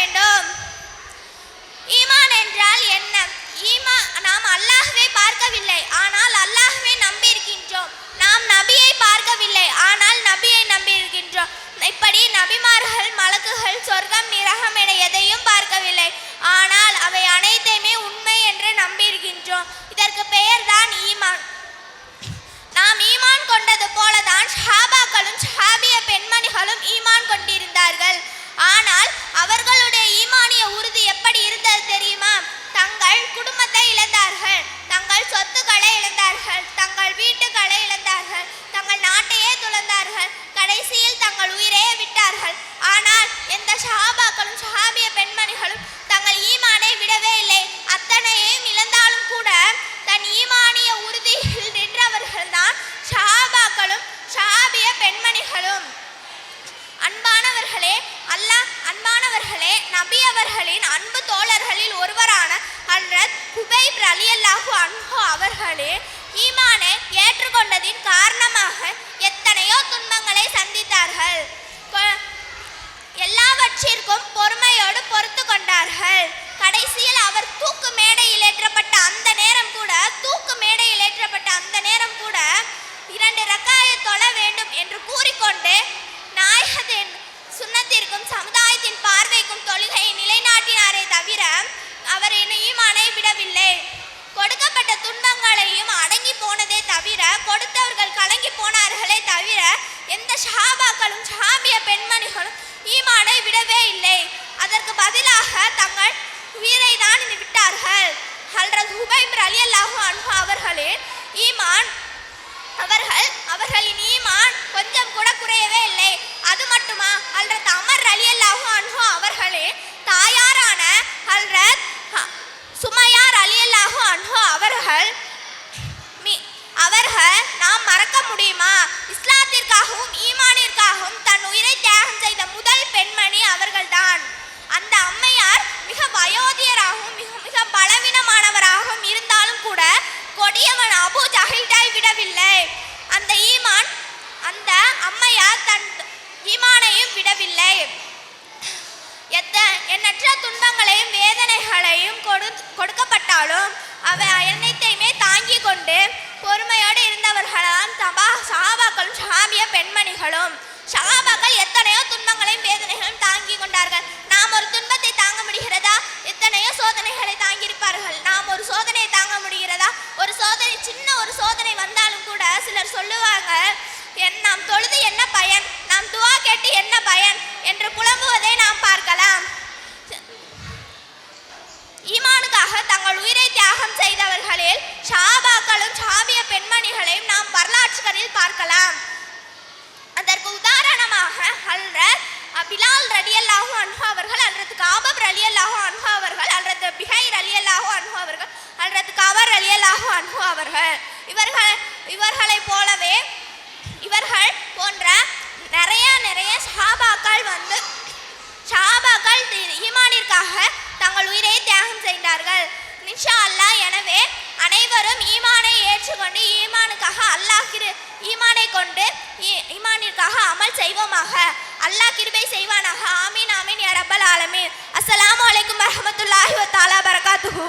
வேண்டும். ஈமான் என்றால் என்ன? ஈமா நாம் அல்லாஹ்வை பார்க்கவில்லை. ஆனால் அல்லாஹ்வை நம்பியிருக்கின்றோம். நாம் நபியை பார்க்கவில்லை. ஆனால் நபியை நம்பியிருக்கின்றோம். இப்படி நபிமார்கள் மலக்குகள் சொர்க்கம் நிரகம் என எதையும் பார்க்கவில்லை. ஆனால் அவை அனை அன்பானவர்களே அன்பு தோழர்களில் ஒருவரான ஹல்ரத் குபைப் ரலியல்லாஹு அன்ஹு அவர்களே ஈமானை ஏற்றுக்கொண்டதின் காரணமாக எத்தனையோ துன்பங்களை சந்தித்தார்கள். எல்லாவற்றிற்கும் பொறுமையோடு பொறுத்து கொண்டார்கள். கடைசியில் அவர் தூக்கு மேடையில் ஏற்றப்பட்ட அந்த ஷஹாபாக்களும் ஷஹாபிய பெண்மணிகளும் ஈமானை விடவே இல்லை. அதற்கு பதிலாக தங்கள் உயிரை தான் விட்டார்கள். ஹல்ரத் ஹுபைப் ரலியல்லாஹு அன்பு அவர்களே ஈமான் அவர்கள் அவர்களின் ஈமான் கொஞ்சம் கூட குறையவே இல்லை. முடியவில்லை எத்த எண்ணற்ற துன்பங்களையும் வேதனைகளையும் கொடு கொடுக்கப்பட்டாலும் அவை அனைத்தையுமே தாங்கி கொண்டு பொறுமையோடு இருந்தவர்களாம் தபா சஹாபாக்களும் சாமிய பெண்மணிகளும் சகாபாக்கள் எத்தனையோ துன்பங்களையும் வேதனை ஈமானுக்காக தங்கள் உயிரை தியாகம் செய்தவர்களில் ஷாபாக்களும் ஷாபிய பெண்மணிகளையும் நாம் வரலாற்றுகளில் பார்க்கலாம். அதற்கு உதாரணமாக ஹல்ரத் பிலால் ரலியல்லாஹு அன்ஹு அவர்கள் அல்லது காபப் ரலியல்லாஹு அன்ஹு அவர்கள் அல்லது பிஹை ரலியல்லாஹு அன்ஹு அவர்கள் அல்லது கவர் ரலியல்லாஹு அன்ஹு அவர்கள். இவர்கள் இவர்களைப் போலவே இவர்கள் போன்ற நிறைய நிறைய ஷாபாக்கள் வந்து ஷாபாக்கள் ஈமானிற்காக தங்கள் உயிரை தியாகம் நிஷா அல்லாஹ் எனவே அனைவரும் ஈமானை ஏற்றுக்கொண்டு ஈமானுக்காக அல்லாஹ் கிரு ஈமானை கொண்டு ஈமானிற்காக அமல் செய்வோமாக. அல்லாஹ் கிருபை செய்வானாக. ஆமீன் ஆமீன் யா ரப்பல் ஆலமீன். அஸ்ஸலாமு அலைக்கும் வரஹ்மத்துல்லாஹி வ தஆலா பரகாத்துஹு.